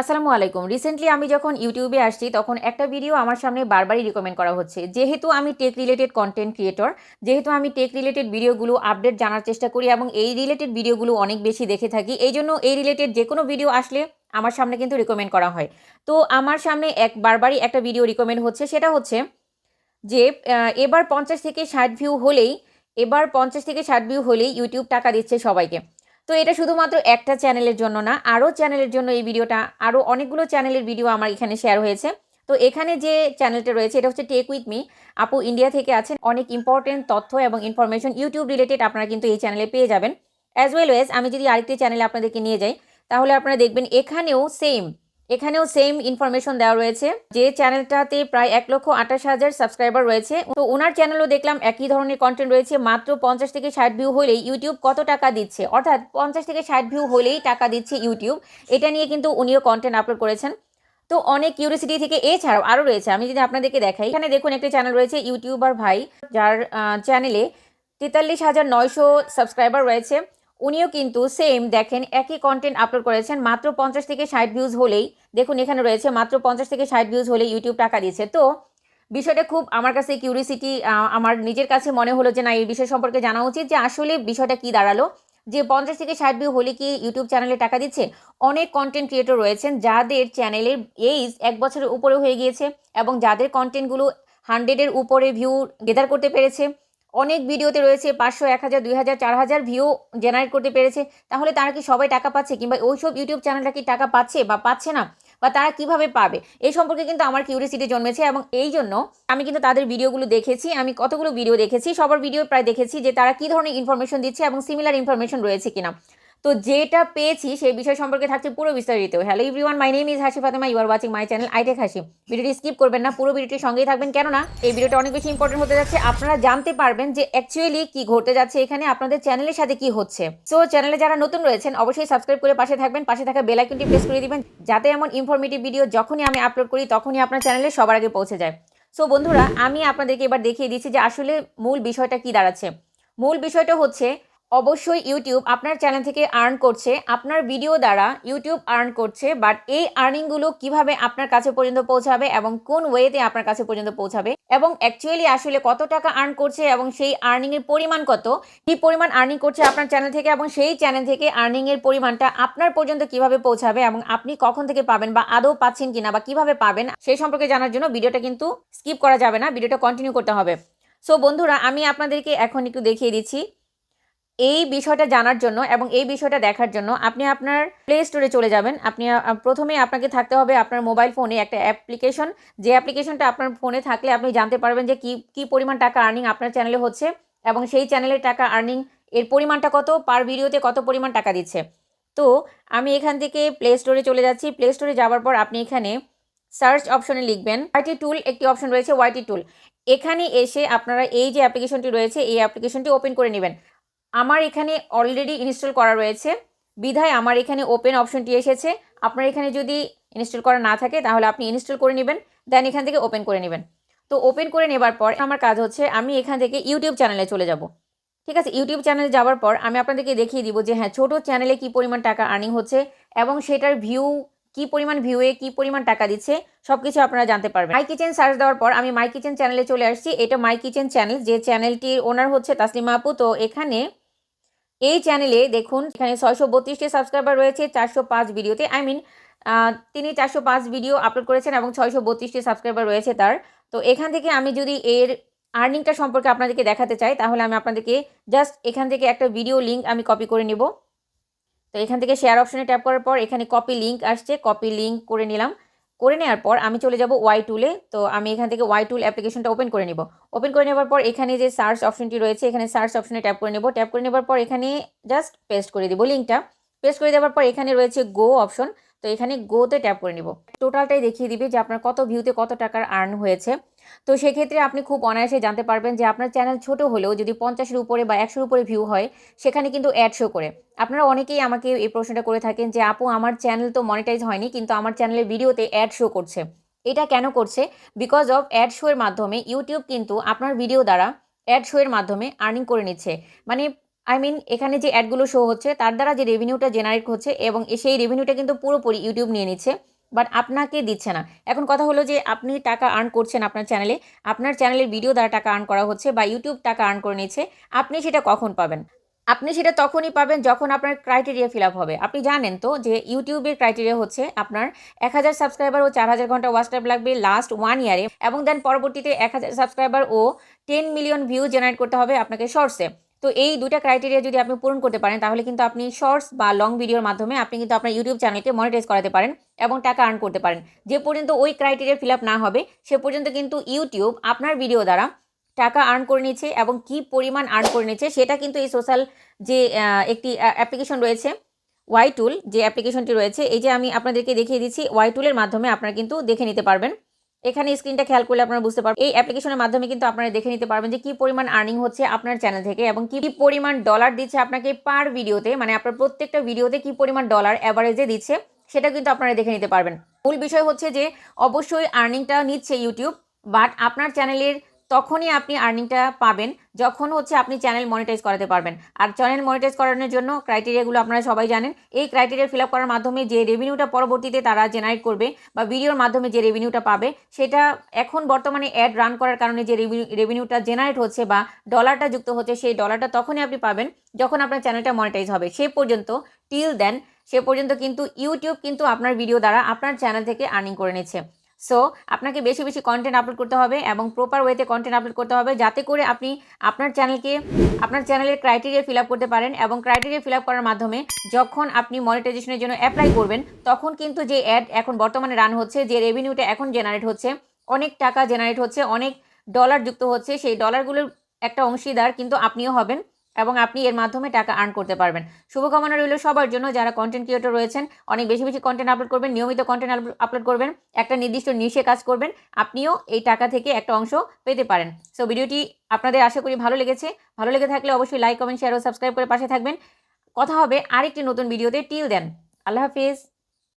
আসসালামু আলাইকুম। রিসেন্টলি আমি যখন ইউটিউবে আসছি, তখন একটা ভিডিও আমার সামনে বারবারই রিকমেন্ড করা হচ্ছে। যেহেতু আমি টেক রিলেটেড কন্টেন্ট ক্রিয়েটর যেহেতু আমি টেক রিলেটেড ভিডিওগুলো আপডেট জানার চেষ্টা করি এবং এই রিলেটেড ভিডিওগুলো অনেক বেশি দেখে থাকি, এই জন্য এই রিলেটেড যে কোনো ভিডিও আসলে আমার সামনে কিন্তু রিকমেন্ড করা হয়। তো আমার সামনে এক বারবারই একটা ভিডিও রিকমেন্ড হচ্ছে, সেটা হচ্ছে যে এবার পঞ্চাশ থেকে ষাট ভিউ হলেই, এবার পঞ্চাশ থেকে ষাট ভিউ হলেই ইউটিউব টাকা দিচ্ছে সবাইকে। তো এটা শুধুমাত্র একটা চ্যানেলের জন্য না, আরও চ্যানেলের জন্য এই ভিডিওটা, আরও অনেকগুলো চ্যানেলের ভিডিও আমার এখানে শেয়ার হয়েছে। তো এখানে যে চ্যানেলটা রয়েছে, এটা হচ্ছে টেক উইথ মি আপু ইন্ডিয়া থেকে আছেন, অনেক ইম্পর্টেন্ট তথ্য এবং ইনফরমেশন ইউটিউব রিলেটেড আপনারা কিন্তু এই চ্যানেলে পেয়ে যাবেন। অ্যাজ ওয়েল ওয়েজ আমি যদি আরেকটি চ্যানেলে আপনাদেরকে নিয়ে যাই, তাহলে আপনারা দেখবেন এখানেও সেম এখানেও সেম ইনফরমেশন দেওয়া রয়েছে। যে চ্যানেলটাতে প্রায় এক লক্ষ আঠাশ হাজার সাবস্ক্রাইবার রয়েছে, তো ওনার চ্যানেলও দেখলাম একই ধরনের কন্টেন্ট রয়েছে, মাত্র পঞ্চাশ থেকে ষাট ভিউ হলেই ইউটিউব কত টাকা দিচ্ছে? অর্থাৎ পঞ্চাশ থেকে ষাট ভিউ হলেই টাকা দিচ্ছে ইউটিউব এটা নিয়ে কিন্তু উনিও কন্টেন্ট আপলোড করেছেন। তো অনেক কিউরিয়াসিটি থেকে এছাড়াও আরও রয়েছে, আমি যদি আপনাদেরকে দেখাই। এখানে দেখুন একটি চ্যানেল রয়েছে ইউটিউবার ভাই, যার চ্যানেলে তেতাল্লিশ হাজার নয়শো সাবস্ক্রাইবার রয়েছে। উনিও কিন্তু সেম দেখেন, একই কন্টেন্ট আপলোড করেছেন, মাত্র পঞ্চাশ থেকে ষাট ভিউজ হলেই, দেখুন এখানে রয়েছে, মাত্র পঞ্চাশ থেকে ষাট ভিউজ হলেই ইউটিউব টাকা দিয়েছে। তো, বিষয়টা খুব আমার কাছে কিউরিসিটি আমার নিজের কাছে মনে হলো যে না, এই বিষয় সম্পর্কে জানা উচিত যে আসলে বিষয়টা কি দাঁড়াল। যে পঞ্চাশ থেকে ষাট ভিউ হলে কি ইউটিউব চ্যানেলে টাকা দিচ্ছে? অনেক কন্টেন্ট ক্রিয়েটর রয়েছেন যাদের চ্যানেলের এইজ এক বছরের উপরে হয়ে গিয়েছে এবং যাদের কন্টেন্টগুলো হান্ড্রেডের উপরে ভিউ গেদার করতে পেরেছে। অনেক ভিডিওতে রয়েছে পাঁচশো, এক হাজার, দুই হাজার, চার হাজার ভিউ জেনারেট করতে পেরেছে। তাহলে তারা কি সবাই টাকা পাচ্ছে? কিংবা ওই সব ইউটিউব চ্যানেলটা কি টাকা পাচ্ছে বা পাচ্ছে না? বা তারা কীভাবে পাবে? এই সম্পর্কে কিন্তু আমার কিউরিয়াসিটি জন্মেছে এবং এই জন্য আমি কিন্তু তাদের ভিডিওগুলো দেখেছি। আমি কতগুলো ভিডিও দেখেছি, সবার ভিডিও প্রায় দেখেছি যে তারা কী ধরনের ইনফরমেশন দিচ্ছে এবং সিমিলার ইনফরমেশন রয়েছে কিনা। তো যেটা পেয়েছি সেই বিষয় সম্পর্কে থাকছে পুরো বিস্তারিত। Hello everyone my name is Hasi Fatema you are watching my channel iTech Hasi ভিডিওটি স্কিপ করবেন না, পুরো ভিডিওটির সঙ্গেই থাকবেন, কেননা এই ভিডিওটা অনেক বেশি ইম্পর্টেন্ট হতে যাচ্ছে। আপনারা জানতে পারবেন যে অ্যাকচুয়ালি কি ঘটতে যাচ্ছে এখানে, আপনাদের চ্যানেলের সাথে কি হচ্ছে। সো চ্যানেলে যারা নতুন রয়েছেন, অবশ্যই সাবস্ক্রাইব করে পাশে থাকবেন, পাশে থাকা বেল আইকনটি প্রেস করে দিবেন, যাতে এমন ইনফরমেটিভ ভিডিও যখনই আমি আপলোড করি, তখনই আপনার চ্যানেলে সবার আগে পৌঁছে যায়। সো বন্ধুরা, আমি আপনাদেরকে এবার দেখিয়ে দিচ্ছি যে আসলে মূল বিষয়টা কি দাঁড়াচ্ছে। মূল বিষয়টা হচ্ছে অবশ্যই ইউটিউব আপনার চ্যানেল থেকে আর্ন করছে। আপনার ভিডিও দ্বারা ইউটিউব আর্ন করছে বাট এই আর্নিংগুলো কীভাবে আপনার কাছে পর্যন্ত পৌঁছাবে এবং কোন ওয়েতে আপনার কাছে পর্যন্ত পৌঁছাবে এবং অ্যাকচুয়ালি আসলে কত টাকা আর্ন করছে এবং সেই আর্নিংয়ের পরিমাণ কত, কি পরিমাণ আর্নিং করছে আপনার চ্যানেল থেকে এবং সেই চ্যানেল থেকে আর্নিংয়ের পরিমাণটা আপনার পর্যন্ত কীভাবে পৌঁছাবে এবং আপনি কখন থেকে পাবেন বা আদৌ পাচ্ছেন কিনা বা কীভাবে পাবেন, সেই সম্পর্কে জানার জন্য ভিডিওটা কিন্তু স্কিপ করা যাবে না ভিডিওটা কন্টিনিউ করতে হবে। সো বন্ধুরা, আমি আপনাদেরকে এখন একটু দেখিয়ে দিচ্ছি। এই বিষয়টা জানার জন্য এবং এই বিষয়টা দেখার জন্য আপনি আপনার প্লে স্টোরে চলে যাবেন। আপনি প্রথমে আপনাকে থাকতে হবে আপনার মোবাইল ফোনে একটা অ্যাপ্লিকেশন যে অ্যাপ্লিকেশনটা আপনার ফোনে থাকলে আপনি জানতে পারবেন যে কি কি পরিমাণ টাকা আর্নিং আপনার চ্যানেলে হচ্ছে এবং সেই চ্যানেলের টাকা আর্নিং এর পরিমাণটা কত পার ভিডিওতে কত পরিমাণ টাকা দিচ্ছে। তো আমি এখান থেকে প্লে স্টোরে চলে যাচ্ছি। প্লে স্টোরে যাওয়ার পর আপনি এখানে সার্চ অপশনে লিখবেন ওয়াইটি টুল একটি অপশন রয়েছে ওয়াইটি টুল এখানে এসে আপনারা এই যে অ্যাপ্লিকেশনটি রয়েছে, এই অ্যাপ্লিকেশনটি ওপেন করে নেবেন। আমার এখানে অলরেডি ইনস্টল করা রয়েছে। বিধায় আমার এখানে ওপেন অপশনটি এসেছে। আপনার এখানে যদি ইনস্টল করা না থাকে, তাহলে আপনি ইনস্টল করে নেবেন দেন এখান থেকে ওপেন করে নেবেন। তো ওপেন করে নেবার পর আমার কাজ হচ্ছে, আমি এখান থেকে ইউটিউব চ্যানেলে চলে যাব। ঠিক আছে? ইউটিউব চ্যানেলে যাওয়ার পর আমি আপনাদেরকে দেখিয়ে দিব যে হ্যাঁ ছোটো চ্যানেলে কী পরিমাণ টাকা আর্নিং হচ্ছে এবং সেটার ভিউ কি পরিমাণ ভিউয়ে কি পরিমাণ টাকা দিচ্ছে সব কিছু আপনারা জানতে পারবেন। মাই কিচেন সার্চ দেওয়ার পর আমি মাই কিচেন চ্যানেলে চলে আসছি। এটা মাই কিচেন চ্যানেল যে চ্যানেলটির ওনার হচ্ছে তাসলিমা আপু। তো এখানে এই চ্যানেলে দেখুন, এখানে ছয়শো বত্রিশটি সাবস্ক্রাইবার রয়েছে, চারশো পাঁচ ভিডিওতে আই মিন তিনি চারশো পাঁচ ভিডিও আপলোড করেছেন এবং ছয়শো বত্রিশটি সাবস্ক্রাইবার রয়েছে তার। তো এখান থেকে আমি যদি এর আর্নিংটা সম্পর্কে আপনাদেরকে দেখাতে চাই, তাহলে আমি আপনাদেরকে জাস্ট এখান থেকে একটা ভিডিও লিঙ্ক আমি কপি করে নিব। তো এখান থেকে শেয়ার অপশনে ট্যাপ করার পর এখানে কপি লিঙ্ক আসছে কপি লিঙ্ক করে নিলাম। করে নেওয়ার পর আমি চলে যাব ওয়াই টুলে তো আমি এখান থেকে ওয়াই টুল অ্যাপ্লিকেশনটা ওপেন করে নিব। ওপেন করে নেওয়ার পর এখানে যে সার্চ অপশনটি রয়েছে, এখানে সার্চ অপশনে ট্যাপ করে নেব। ট্যাপ করে নেওয়ার পর এখানে জাস্ট পেস্ট করে দিব লিঙ্কটা পেস্ট করে দেওয়ার পর এখানে রয়েছে গো অপশন তো এখানে গোতে ট্যাপ করে নিব। টোটালটাই দেখিয়ে দিবে যে আপনার কত ভিউতে কত টাকার আর্ন হয়েছে। তো সেক্ষেত্রে আপনি খুব অনায়াসে জানতে পারবেন যে আপনার চ্যানেল ছোট হলেও যদি পঞ্চাশের উপরে বা একশোর উপরে ভিউ হয়, সেখানে কিন্তু অ্যাড শো করে। আপনারা অনেকেই আমাকে এই প্রশ্নটা করে থাকেন যে, আপু, আমার চ্যানেল তো মনিটাইজ হয়নি, কিন্তু আমার চ্যানেলের ভিডিওতে অ্যাড শো করছে। এটা কেন করছে? বিকজ অফ অ্যাড শো এর মাধ্যমে ইউটিউব কিন্তু আপনার ভিডিও দ্বারা অ্যাড শো এর মাধ্যমে আর্নিং করে নিচ্ছে। মানে আই মিন এখানে যে অ্যাডগুলো শো হচ্ছে, তার দ্বারা যে রেভিনিউটা জেনারেট হচ্ছে এবং সেই রেভিনিউটা কিন্তু পুরোপুরি ইউটিউব নিয়ে নিচ্ছে বাট আপনাকে দিচ্ছে না। এখন কথা হলো যে আপনি টাকা আর্ন করছেন আপনার চ্যানেলে আপনার চ্যানেলের ভিডিও দ্বারা টাকা আর্ন করা হচ্ছে বা ইউটিউব টাকা আর্ন করে নিচ্ছে, আপনি সেটা কখন পাবেন? আপনি সেটা তখনই পাবেন যখন আপনার ক্রাইটেরিয়া ফিল আপ হবে। আপনি জানেন তো যে ইউটিউবের ক্রাইটেরিয়া হচ্ছে আপনার এক হাজার সাবস্ক্রাইবার ও চার হাজার ঘণ্টা ওয়াচ টাইম লাগবে লাস্ট ওয়ান ইয়ারে এবং দেন পরবর্তীতে এক হাজার সাবস্ক্রাইবার ও টেন মিলিয়ন ভিউ জেনারেট করতে হবে আপনাকে শর্টসে তো এই দুইটা ক্রাইটেরিয়া যদি আপনি পূরণ করতে পারেন, তাহলে কিন্তু আপনি শর্টস বা লং ভিডিওর মাধ্যমে আপনি কিন্তু আপনার ইউটিউব চ্যানেলকে মনিটাইজ করাতে পারেন এবং টাকা আর্ন করতে পারেন। যে পর্যন্ত ওই ক্রাইটেরিয়া ফিল আপ না হবে, সে পর্যন্ত কিন্তু ইউটিউব আপনার ভিডিও দ্বারা টাকা আর্ন করে নিচ্ছে এবং কি পরিমাণ আর্ন করে নিচ্ছে, সেটা কিন্তু এই সোশ্যাল যে একটি অ্যাপ্লিকেশন রয়েছে ওয়াই টুল যে অ্যাপ্লিকেশনটি রয়েছে, এই যে আমি আপনাদেরকে দেখিয়ে দিচ্ছি ওয়াই টুলের মাধ্যমে আপনারা কিন্তু দেখে নিতে পারবেন। এখানে স্ক্রিনটা খেয়াল করলে আপনারা বুঝতে পারবেন। এই অ্যাপ্লিকেশনের মাধ্যমে কিন্তু আপনারা দেখে নিতে পারবেন যে কি পরিমাণ আর্নিং হচ্ছে আপনার চ্যানেল থেকে এবং কি পরিমাণ ডলার দিচ্ছে আপনাকে পার ভিডিওতে মানে আপনার প্রত্যেকটা ভিডিওতে কি পরিমাণ ডলার অ্যাভারেজে দিচ্ছে সেটা কিন্তু আপনারা দেখে নিতে পারবেন। মূল বিষয় হচ্ছে যে, অবশ্যই আর্নিংটা নিচ্ছে ইউটিউব বাট আপনার চ্যানেলের তখনই আপনি আর্নিংটা পাবেন যখন হচ্ছে আপনি চ্যানেল মনিটাইজ করাতে পারবেন। আর চ্যানেল মনিটাইজ করানোর জন্য ক্রাইটেরিয়াগুলো আপনারা সবাই জানেন। এই ক্রাইটেরিয়া ফিল আপ করার মাধ্যমে যে রেভিনিউটা পরবর্তীতে তারা জেনারেট করবে বা ভিডিওর মাধ্যমে যে রেভিনিউটা পাবে, সেটা এখন বর্তমানে অ্যাড রান করার কারণে যে রেভিনিউটা জেনারেট হচ্ছে বা ডলারটা যুক্ত হচ্ছে, সেই ডলারটা তখনই আপনি পাবেন যখন আপনার চ্যানেলটা মনিটাইজ হবে। সে পর্যন্ত টিল দেন সে পর্যন্ত কিন্তু ইউটিউব কিন্তু আপনার ভিডিও দ্বারা আপনার চ্যানেল থেকে আর্নিং করে নিচ্ছে। সো আপনাকে বেশি বেশি কন্টেন্ট আপলোড করতে হবে এবং প্রপার ওয়েতে কন্টেন্ট আপলোড করতে হবে যাতে করে আপনি আপনার চ্যানেলকে আপনার চ্যানেলের ক্রাইটেরিয়া ফিল করতে পারেন এবং ক্রাইটেরিয়া ফিল করার মাধ্যমে যখন আপনি মনিটাইজেশনের জন্য অ্যাপ্লাই করবেন, তখন কিন্তু যে অ্যাড এখন বর্তমানে রান হচ্ছে, যে রেভিনিউটা এখন জেনারেট হচ্ছে, অনেক টাকা জেনারেট হচ্ছে, অনেক ডলার যুক্ত হচ্ছে, সেই ডলারগুলোর একটা অংশীদার কিন্তু আপনিও হবেন। এবং আপনি এর মাধ্যমে টাকা আর্ন করতে পারবেন। শুভকামনা রইল সবার জন্য। যারা কন্টেন্ট ক্রিয়েটর রয়েছেন, অনেক বেশি বেশি কন্টেন্ট আপলোড করবেন, নিয়মিত কন্টেন্ট আপলোড করবেন, একটা নির্দিষ্ট নিশে কাজ করবেন, আপনিও এই টাকা থেকে একটা অংশ পেতে পারেন। সো ভিডিওটি আপনাদের আশা করি ভালো লেগেছে। ভালো লেগে থাকলে অবশ্যই লাইক কমেন্ট শেয়ার ও সাবস্ক্রাইব করে পাশে থাকবেন। কথা হবে আরেকটি নতুন ভিডিওতে। টিল দেন আল্লাহ হাফিজ।